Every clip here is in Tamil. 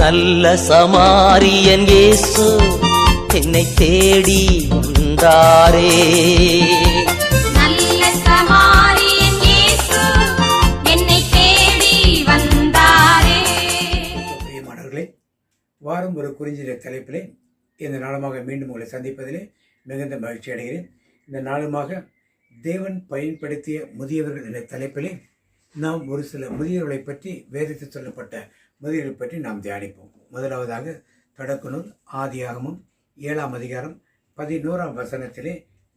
நல்ல சமாரியன் இயேசு என்னை தேடி வந்தாரே. நல்ல சமாரியன் இயேசு என்னை தேடி வந்தாரே. பிரியமானவர்களே வாரம் ஒரு குறிஞ்சிற தலைப்பிலே இந்த நாளுமாக மீண்டும் உங்களை சந்திப்பதிலே மிகுந்த மகிழ்ச்சி அடைகிறேன். இந்த நாளுமாக தேவன் பயன்படுத்திய முதியவர்கள் என்ற தலைப்பிலே நாம் ஒரு சில முதியவர்களை பற்றி வேதத்தில் சொல்லப்பட்ட முதியவர்களை பற்றி நாம் தியானிப்போம். முதலாவதாக தொடக்கநூல் ஆதியாகமும் ஏழாம் அதிகாரம் பதினோராம் வசனத்திலே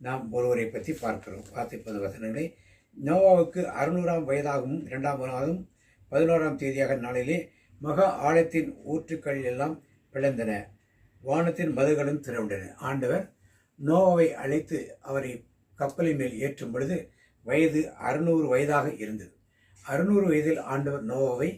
நாம் ஒருவரை பற்றி பார்க்கிறோம். வாசிப்பது வசனங்களை நோவாவுக்கு அறுநூறாம் வயதாகவும் இரண்டாம் மாதம் பதினோராம் தேதியாக நாளிலே மகா ஆழத்தின் ஊற்றுக்கள் எல்லாம் பிளந்தன. வானத்தின் மதுகளும் திறவுண்டன ஆண்டவர் நோவாவை அழைத்து அவரை கப்பலின் மேல் ஏற்றும் பொழுது வயது அறுநூறு வயதாக இருந்தது. அறுநூறு வயதில் ஆண்டவர் நோவாவை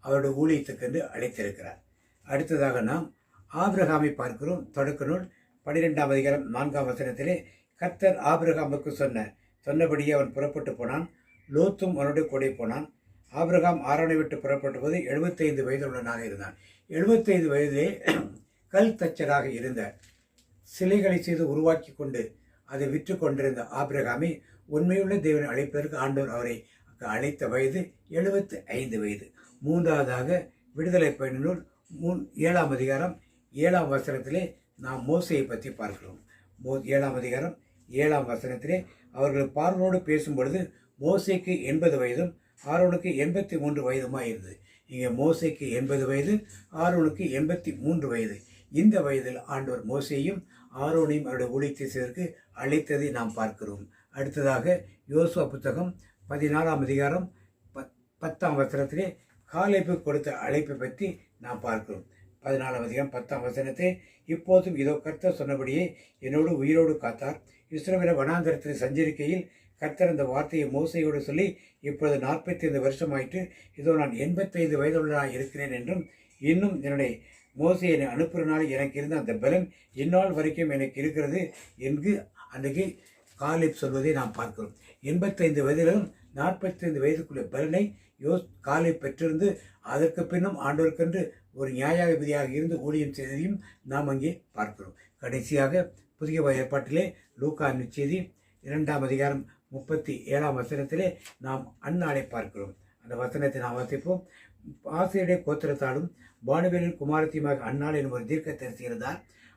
அவருடைய ஊழியத்துக்கென்று அழைத்திருக்கிறார். அடுத்ததாக நாம் ஆபிரகாமை பார்க்கிறோம். தொடக்க நூல் பனிரெண்டாம் அதிகாரம் நான்காம் வசனத்திலே கர்த்தர் ஆபிரகாமுக்கு சொன்ன சொன்னபடியே அவன் புறப்பட்டு போனான். லோத்தும் அவனுடைய கூட போனான். ஆபிரகாம் ஆரோனை விட்டு புறப்பட்ட போது எழுபத்தைந்து வயதுள்ளனாக இருந்தான். எழுபத்தைந்து வயதிலே கல் தச்சராக இருந்த சிலைகளை செய்து உருவாக்கி கொண்டு அதை விற்று கொண்டிருந்த ஆபிரகாமை உண்மையுள்ள தேவனை அழைப்பதற்கு ஆண்டவர் அவரை அழைத்த வயது எழுபத்தி ஐந்து வயது. மூன்றாவதாக விடுதலை பயணினூர் மூன் ஏழாம் அதிகாரம் ஏழாம் வசனத்திலே நாம் மோசையை பற்றி பார்க்கிறோம். மோ ஏழாம் அதிகாரம் ஏழாம் வசனத்திலே அவர்கள் பார்வனோடு பேசும்பொழுது மோசைக்கு எண்பது வயதும் ஆரோனுக்கு எண்பத்தி மூன்று வயதுமாக இருந்தது. இங்கே மோசைக்கு எண்பது வயது ஆரோனுக்கு எண்பத்தி மூன்று வயது. இந்த வயதில் ஆண்டவர் மோசையும் ஆரோனையும் அவருடைய ஊழியத்தை செய்வதற்கு அழைத்ததை நாம் பார்க்கிறோம். அடுத்ததாக யோசுவா புத்தகம் பதினாலாம் அதிகாரம் பத் பத்தாம் வசனத்திலே காலைப்பு கொடுத்த அழைப்பை பற்றி நாம் பார்க்கிறோம். பதினாலாம் அதிகாரம் பத்தாம் வசனத்தை இப்போதும் இதோ கர்த்தர் சொன்னபடியே என்னோடு உயிரோடு காத்தார். இஸ்ரோவில வனாந்தரத்தில் சஞ்சரிக்கையில் கர்த்தர் அந்த வார்த்தையை மோசையோடு சொல்லி இப்பொழுது நாற்பத்தி ஐந்து வருஷமாயிற்று. இதோ நான் எண்பத்தைந்து வயதுள்ளதாக இருக்கிறேன் என்றும் இன்னும் என்னுடைய மோசை என்னை அனுப்புகிறனால எனக்கு இருந்த அந்த பலன் இந்நாள் வரைக்கும் எனக்கு இருக்கிறது என்று அன்றைக்கு காலிப் சொல்வதை நாம் பார்க்கிறோம். எண்பத்தைந்து வயதிலும் நாற்பத்தைந்து வயதுக்குள்ள பலனை யோ காலை பெற்றிருந்து அதற்கு பின்னும் ஆண்டோருக்கென்று ஒரு நியாயாதிபதியாக இருந்து ஊழியம் செய்ததையும் நாம் அங்கே பார்க்கிறோம். கடைசியாக புதிய ஏற்பாட்டிலே லூக்கா செய்தி இரண்டாம் அதிகாரம் முப்பத்தி ஏழாம் வசனத்திலே நாம் அந்நாளை பார்க்கிறோம். அந்த வசனத்தை நாம் வாசிப்போம். ஆசிரியருடைய கோத்திரத்தாலும் பானுவேலின் குமாரத்தியுமாக அந்நாள் எனும் ஒரு தீர்க்க தரிசி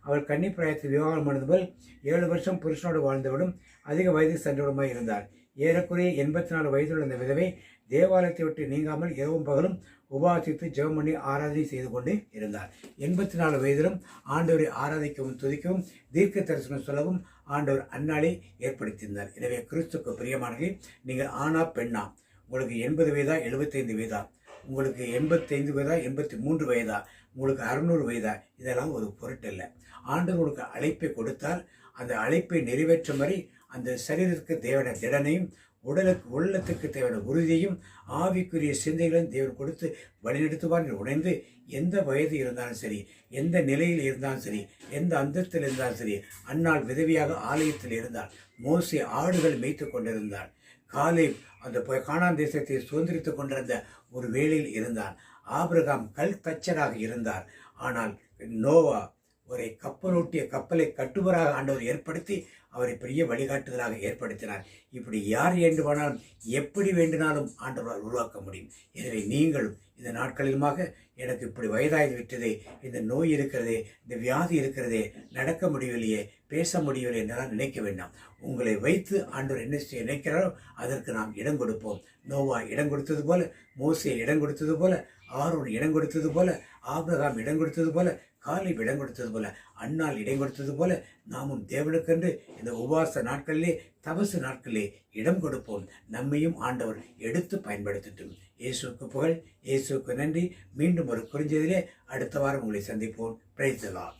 அவர் கன்னி பிராயத்தில் விவாகம் அடைந்தவள் ஏழு வருஷம் புருஷனோடு வாழ்ந்தவளும் அதிக வயது சென்றவளுமாய் இருந்தார். ஏறக்குறைய எண்பத்தி நாலு வயதில் இருந்த விதவை தேவாலயத்தை விட்டு நீங்காமல் இரவும் பகலும் உபாசித்து ஜெபம் பண்ணி ஆராதனை செய்து கொண்டு இருந்தார். எண்பத்தி நாலு வயதிலும் ஆண்டவரை ஆராதிக்கவும் துதிக்கவும் தீர்க்க தரிசனம் சொல்லவும் ஆண்டவர் அந்நாளை ஏற்படுத்தியிருந்தார். எனவே கிறிஸ்துக்கு பிரியமானவர்கள் நீங்கள் ஆனா பெண்ணா? உங்களுக்கு எண்பது வயதா எழுபத்தைந்து வயதா? உங்களுக்கு எண்பத்தைந்து வயதா எண்பத்தி மூன்று வயதா உங்களுக்கு அறுநூறு வயதா இதெல்லாம் ஒரு பொருட்டல்ல. ஆண்டவர் அழைப்பை கொடுத்தால் அந்த அழைப்பை நிறைவேற்றும் வரை அந்த சரீரத்துக்கு தேவையான திடனையும் உடலுக்கு உள்ளத்துக்கு தேவையான உறுதியையும் ஆவிக்குரிய சிந்தைகளையும் தேவன் கொடுத்து வழிநடத்துவார் என்று உணர்ந்து எந்த வயது இருந்தாலும் சரி எந்த நிலையில் இருந்தாலும் சரி எந்த அந்தத்தில் இருந்தாலும் சரி அந்நாள் விதவியாக ஆலயத்தில் இருந்தால் மோசி ஆடுகள் மேய்த்து கொண்டிருந்தாள் காலை அந்த பொ- தேசத்தை சுதந்திரித்துக் கொண்டிருந்த ஒரு வேளையில் இருந்தான். ஆபிரகாம் கல் தச்சராக இருந்தார். ஆனால் நோவா ஒரு கப்பலோட்டிய கப்பலை கட்டுவராக ஆண்டவர் ஏற்படுத்தி அவரை பெரிய வழிகாட்டுதலாக ஏற்படுத்தினார். இப்படி யார் வேண்டுமானாலும் எப்படி வேண்டுமானாலும் ஆண்டவரால் உருவாக்க முடியும். எனவே நீங்களும் இந்த நாட்களிலுமாக எனக்கு இப்படி வயதாகி விட்டதே இந்த நோய் இருக்கிறதே இந்த வியாதி இருக்கிறதே நடக்க முடியவில்லையே பேச முடியவில்லை என்றெல்லாம் நினைக்க வேண்டாம். உங்களை வைத்து ஆண்டவர் என்ன செய்ய நினைக்கிறாரோ அதற்கு நாம் இடம் கொடுப்போம். நோவா இடம் கொடுத்தது போல மோசே இடம் கொடுத்தது போல ஆரோன் இடம் கொடுத்தது போல ஆபிரகாம் இடம் கொடுத்தது போல காலிப் இடம் கொடுத்தது போல அண்ணால் இடம் கொடுத்தது போல நாமும் தேவனுக்கென்று இந்த உபவாச நாட்களிலே தபசு நாட்களிலே இடம் கொடுப்போம். நம்மையும் ஆண்டவர் எடுத்து பயன்படுத்தட்டும். இயேசுவுக்கு புகழ் இயேசுவுக்கு நன்றி. மீண்டும் ஒரு குறிஞ்சதிலே அடுத்த வாரம் உங்களை சந்திப்போம். பிரைத்தலாம்